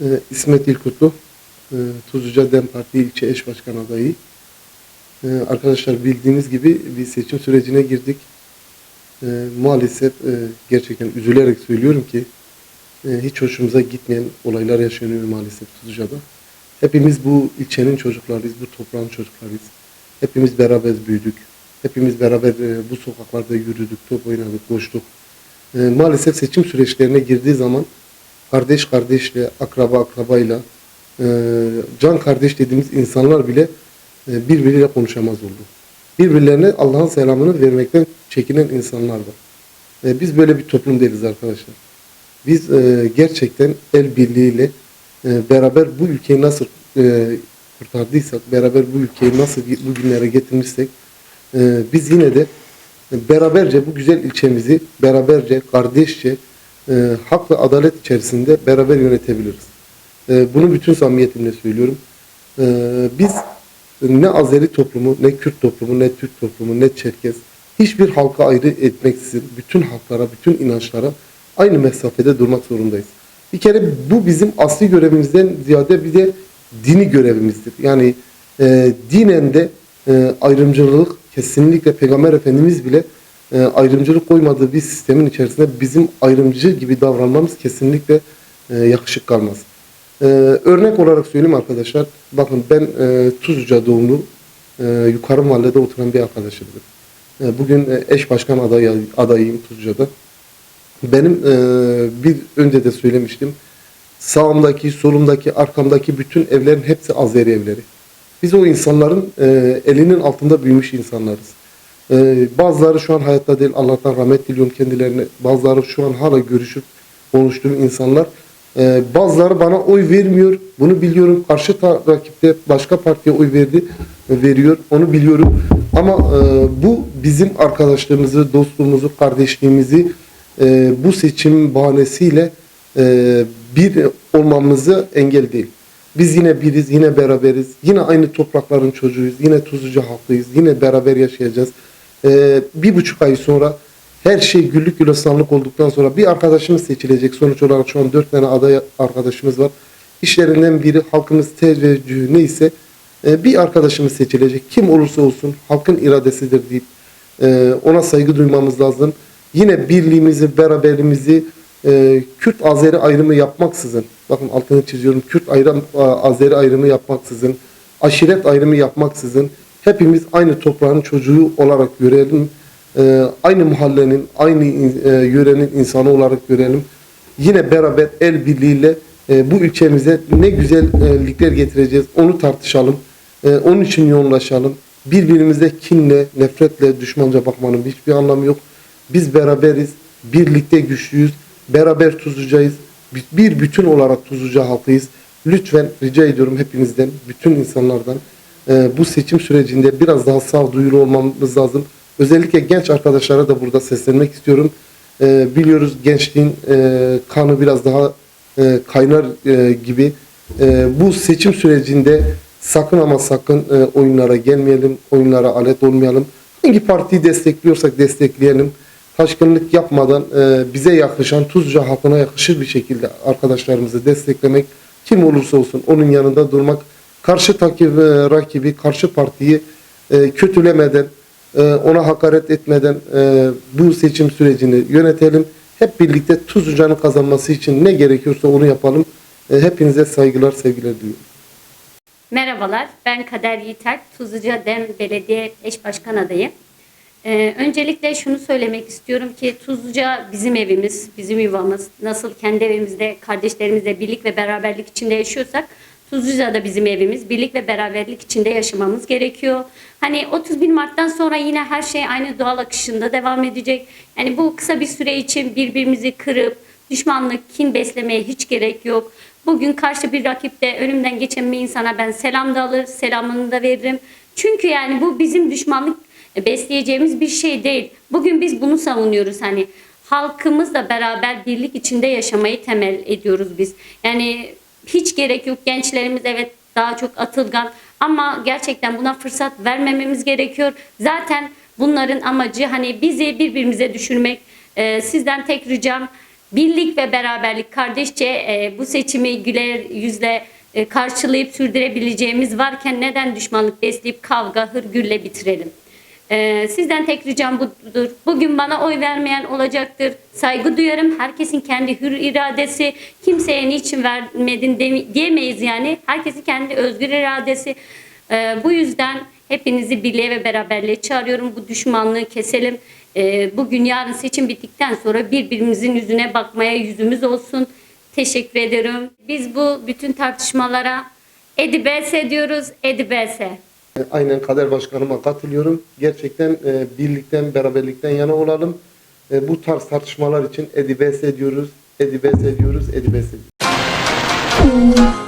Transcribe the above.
Ee, İsmet İlkutlu, e, Tuzluca DEM Parti ilçe eş başkan adayı. Ee, arkadaşlar bildiğiniz gibi bir seçim sürecine girdik. Ee, maalesef e, gerçekten üzülerek söylüyorum ki e, hiç hoşumuza gitmeyen olaylar yaşanıyor maalesef Tuzluca'da. Hepimiz bu ilçenin çocuklarıyız, bu toprağın çocuklarıyız. Hepimiz beraber büyüdük. Hepimiz beraber e, bu sokaklarda yürüdük, top oynadık, koştuk. Maalesef seçim süreçlerine girdiği zaman kardeş kardeşle, akraba akrabayla, e, can kardeş dediğimiz insanlar bile e, birbiriyle konuşamaz oldu. Birbirlerine Allah'ın selamını vermekten çekinen insanlar var. E, biz böyle bir toplum değiliz arkadaşlar. Biz e, gerçekten el birliğiyle e, beraber bu ülkeyi nasıl e, kurtardıysak, beraber bu ülkeyi nasıl bugünlere getirmişsek, e, biz yine de beraberce bu güzel ilçemizi beraberce, kardeşçe, e, hak ve adalet içerisinde beraber yönetebiliriz. E, bunu bütün samimiyetimle söylüyorum. E, biz ne Azeri toplumu, ne Kürt toplumu, ne Türk toplumu, ne Çerkez hiçbir halka ayrı etmeksizin bütün halklara, bütün inançlara aynı mesafede durmak zorundayız. Bir kere bu bizim asli görevimizden ziyade bir de dini görevimizdir. Yani e, dinen de e, ayrımcılık kesinlikle Peygamber Efendimiz bile e, ayrımcılık koymadığı bir sistemin içerisinde bizim ayrımcı gibi davranmamız kesinlikle e, yakışık kalmaz. E, örnek olarak söyleyeyim arkadaşlar. Bakın ben e, Tuzluca doğumlu e, yukarı mahallede oturan bir arkadaşımdır. E, bugün e, eş başkan adayı, adayıyım Tuzluca'da. Benim e, bir önce de söylemiştim. Sağımdaki, solumdaki, arkamdaki bütün evlerin hepsi Azeri evleri. Biz o insanların e, elinin altında büyümüş insanlarız. E, bazıları şu an hayatta değil. Allah'tan rahmet diliyorum kendilerine. Bazıları şu an hala görüşüp konuştuğum insanlar. E, bazıları bana oy vermiyor. Bunu biliyorum. Karşı rakipte başka partiye oy verdi, veriyor. Onu biliyorum. Ama e, bu bizim arkadaşlığımızı, dostluğumuzu, kardeşliğimizi e, bu seçim bahanesiyle e, bir olmamızı engel değil. Biz yine biriz, yine beraberiz. Yine aynı toprakların çocuğuyuz. Yine Tuzluca halkıyız. Yine beraber yaşayacağız. E, bir buçuk ay sonra her şey güllük gülistanlık olduktan sonra bir arkadaşımız seçilecek. Sonuç olarak şu an dört tane aday arkadaşımız var. İşlerinden biri halkımız teveccühü neyse e, bir arkadaşımız seçilecek. Kim olursa olsun halkın iradesidir deyip e, ona saygı duymamız lazım. Yine birliğimizi, beraberliğimizi e, Kürt Azeri ayrımı yapmaksızın, bakın altını çiziyorum, Kürt ayrım, Azeri ayrımı yapmaksızın, aşiret ayrımı yapmaksızın hepimiz aynı toprağın çocuğu olarak görelim. E, aynı mahallenin, aynı e, yörenin insanı olarak görelim. Yine beraber el birliğiyle e, bu ülkemize ne güzellikler getireceğiz onu tartışalım. E, onun için yoğunlaşalım. Birbirimize kinle, nefretle, düşmanca bakmanın hiçbir anlamı yok. Biz beraberiz, birlikte güçlüyüz, beraber Tuzlucayız. Bir- bütün olarak Tuzluca halkıyız. Lütfen rica ediyorum hepinizden, bütün insanlardan e, bu seçim sürecinde biraz daha sağduyulu olmamız lazım. Özellikle genç arkadaşlara da burada seslenmek istiyorum. E, biliyoruz gençliğin e, kanı biraz daha e, kaynar e, gibi. E, bu seçim sürecinde sakın ama sakın e, oyunlara gelmeyelim, oyunlara alet olmayalım. Hangi partiyi destekliyorsak destekleyelim. Taşkınlık yapmadan e, bize yakışan Tuzca halkına yakışır bir şekilde arkadaşlarımızı desteklemek, kim olursa olsun onun yanında durmak, karşı takip, e, rakibi, karşı partiyi e, kötülemeden, e, ona hakaret etmeden e, bu seçim sürecini yönetelim. Hep birlikte Tuzluca'nın kazanması için ne gerekiyorsa onu yapalım. E, hepinize saygılar, sevgiler diliyorum. Merhabalar, ben Kader Yiğiter, Tuzluca Dem Belediye Eş Başkan adayı. Ee, öncelikle şunu söylemek istiyorum ki Tuzluca bizim evimiz, bizim yuvamız. Nasıl kendi evimizde kardeşlerimizle birlik ve beraberlik içinde yaşıyorsak Tuzluca da bizim evimiz. Birlik ve beraberlik içinde yaşamamız gerekiyor. Hani 31 Mart'tan sonra yine her şey aynı doğal akışında devam edecek. Yani bu kısa bir süre için birbirimizi kırıp düşmanlık, kin beslemeye hiç gerek yok. Bugün karşı bir rakipte önümden geçen bir insana ben selam da alır, selamını da veririm. Çünkü yani bu bizim düşmanlık besleyeceğimiz bir şey değil. Bugün biz bunu savunuyoruz hani halkımızla beraber birlik içinde yaşamayı temel ediyoruz biz. Yani hiç gerek yok gençlerimiz evet daha çok atılgan ama gerçekten buna fırsat vermememiz gerekiyor. Zaten bunların amacı hani bizi birbirimize düşürmek. Ee, sizden tek ricam birlik ve beraberlik kardeşçe e, bu seçimi güler yüzle e, karşılayıp sürdürebileceğimiz varken neden düşmanlık besleyip kavga, hırgürle bitirelim? Ee, sizden tek ricam budur. Bugün bana oy vermeyen olacaktır. Saygı duyarım. Herkesin kendi hür iradesi. Kimseye niçin vermedin diyemeyiz yani. Herkesin kendi özgür iradesi. Ee, bu yüzden hepinizi birliğe ve beraberliğe çağırıyorum. Bu düşmanlığı keselim. Ee, bugün yarın seçim bittikten sonra birbirimizin yüzüne bakmaya yüzümüz olsun. Teşekkür ederim. Biz bu bütün tartışmalara EDİBS diyoruz. EDİBS. Aynen Kader Başkanıma katılıyorum. Gerçekten e, birlikten, beraberlikten yana olalım. E, bu tarz tartışmalar için edibes ediyoruz, edibes ediyoruz, edibes ediyoruz.